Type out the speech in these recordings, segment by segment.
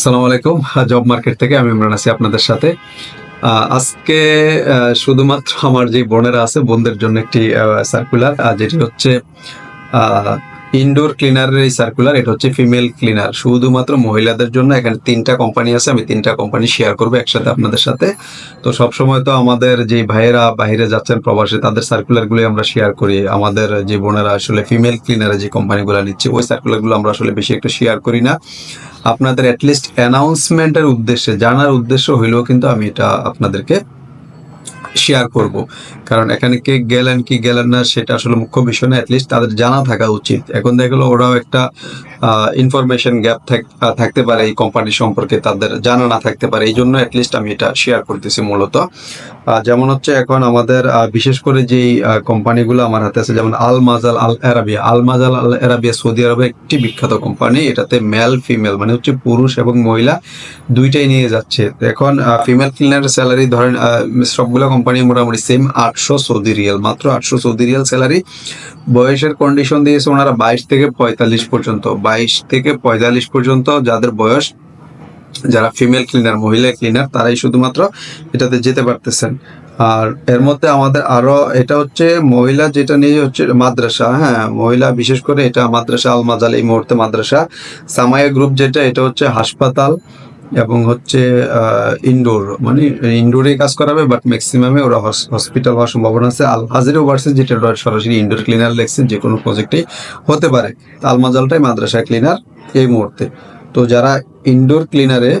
আসসালামু আলাইকুম। Job market থেকে আমি ইমরান আছি আপনাদের সাথে। আজকে শুধুমাত্র আমার যে বোনেরা আছে, বোনদের জন্য একটি সার্কুলার যেটি হচ্ছে ইনডোর ক্লিনারের এই সার্কুলার এটা হচ্ছে ফিমেল ক্লিনার শুধুমাত্র মহিলাদের জন্য এখানে তিনটা কোম্পানি আছে, আমি তিনটা কোম্পানি শেয়ার করব একসাথে আপনাদের সাথে। তো সব সময় তো আমাদের যে ভাইয়েরা বাইরে যাচ্ছেন প্রবাসে, তাদের সার্কুলারগুলো আমরা শেয়ার করি। আমাদের যে বোনেরা আসলে ফিমেল ক্লিনারে যে কোম্পানিগুলো নিচ্ছে, ওই সার্কুলারগুলো আমরা আসলে বেশি একটা শেয়ার করি না। আপনাদের অ্যাটলিস্ট অ্যানাউন্সমেন্টের উদ্দেশ্যে, জানার উদ্দেশ্য হইলেও কিন্তু আমি এটা আপনাদেরকে শেয়ার করব। কারণ এখানে কে গেলেন, কি গেলেন না, সেটা আসলে মুখ্য বিষয় না অ্যাটলিস্ট তাদের জানা থাকা উচিত। এখন দেখা গেলো ওরাও একটা ইনফরমেশন গ্যাপ থাকতে পারে এই কোম্পানি সম্পর্কে, তাদের জানা না থাকতে পারে, এই জন্য অ্যাটলিস্ট আমি এটা শেয়ার করতেছি মূলত। যেমন হচ্ছে এখন আমাদের বিশেষ করে যেই কোম্পানিগুলো আমার হাতে আছে, যেমন Al Majal Al Arabiya. Al Majal Al Arabiya Saudi আরবের একটি বিখ্যাত কোম্পানি এটাতে মেল ফিমেল মানে হচ্ছে পুরুষ এবং মহিলা দুইটাই নিয়ে যাচ্ছে। এখন ফিমেল ক্লিনার স্যালারি ধরেন সবগুলো কোম্পানি মোটামুটি সেম আটশো সৌদি রিয়াল, মাত্র আটশো সৌদি রিয়াল স্যালারি বয়সের কন্ডিশন দিয়েছে ওনারা বাইশ থেকে পঁয়তাল্লিশ পর্যন্ত। বাইশ থেকে পঁয়তাল্লিশ পর্যন্ত যাদের বয়স, যারা ফিমেল ক্লিনার মহিলা ক্লিনার তারাই শুধুমাত্র এটাতে যেতে পারতেছেন। আর এর মধ্যে আমাদের আরও, এটা হচ্ছে মহিলা যেটা নিয়ে হচ্ছে মাদ্রাসা হ্যাঁ মহিলা বিশেষ করে এটা মাদ্রাসা আল মাজাল এই মুহূর্তে মাদ্রাসা। সামায়া গ্রুপ যেটা, এটা হচ্ছে হাসপাতাল এবং হচ্ছে ইনডোর মানে ইনডোরে কাজ করাবে বাট ম্যাক্সিমামে ওরা হসপিটাল হওয়ার সম্ভাবনা আছে। আল হাজিরও বাড়ছে, যেটা সরাসরি ইনডোর ক্লিনার লেগছে যে কোনো প্রজেক্টেই হতে পারে। আলমাজালটাই মাদ্রাসা ক্লিনার এই মুহূর্তে। তো যারা ইনডোর ক্লিনারে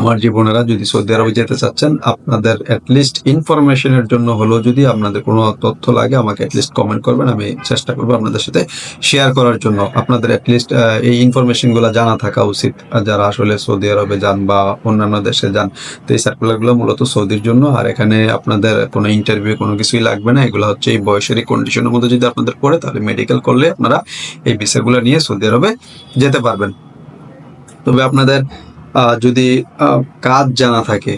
আমার জীবনেরা যদি সৌদি আরবে যেতে চাচ্ছেন, আপনাদের অ্যাটলিস্ট ইনফরমেশনের জন্য হলেও যদি আপনাদের কোনো তথ্য লাগে, আমাকে অ্যাটলিস্ট কমেন্ট করবেন, আমি চেষ্টা করব আপনাদের সাথে শেয়ার করার জন্য। আপনাদের অ্যাটলিস্ট এই ইনফরমেশনগুলো জানা থাকা উচিত। যারা আসলে সৌদি আরবে যান বা অন্যান্য দেশে যান, তো এই সার্কুলারগুলো মূলত সৌদির জন্য। আর এখানে আপনাদের কোনো ইন্টারভিউ কোনো কিছুই লাগবে না। এগুলো হচ্ছে এই বয়সের কন্ডিশনের মধ্যে যদি আপনাদের পড়ে, তাহলে মেডিকেল করলে আপনারা এই বিষয়গুলো নিয়ে সৌদি আরবে যেতে পারবেন। তবে আপনাদের যদি কাজ জানা থাকে,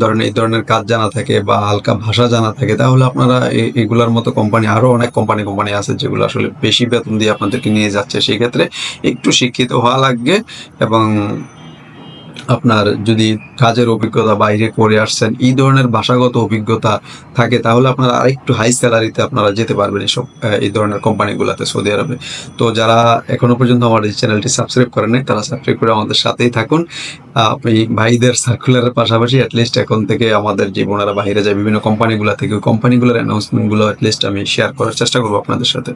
ধরেন এই ধরনের কাজ জানা থাকে বা হালকা ভাষা জানা থাকে, তাহলে আপনারা এগুলার মতো কোম্পানি আরও অনেক কোম্পানি কোম্পানি আছে যেগুলো আসলে বেশি বেতন দিয়ে আপনাদেরকে নিয়ে যাচ্ছে। সেই ক্ষেত্রে একটু শিক্ষিত হওয়া লাগবে এবং আপনার যদি কাজের অভিজ্ঞতা বাইরে করে আসছেন, এই ধরনের ভাষাগত অভিজ্ঞতা থাকে, তাহলে আপনারা আরেকটু হাই স্যালারিতে আপনারা যেতে পারবেন এসব এই ধরনের কোম্পানিগুলোতে, সৌদি আরবে। তো যারা এখনও পর্যন্ত আমার এই চ্যানেলটি সাবস্ক্রাইব করেন নাই, তারা সাবস্ক্রাইব করে আমাদের সাথেই থাকুন। আপনি ভাইদের সার্কুলারের পাশাপাশি অ্যাটলিস্ট এখন থেকে আমাদের যে বোনেরা বাইরে যায়, বিভিন্ন কোম্পানিগুলো থেকে কোম্পানিগুলোর অ্যানাউন্সমেন্টগুলো অ্যাটলিস্ট আমি শেয়ার করার চেষ্টা করব আপনাদের সাথে।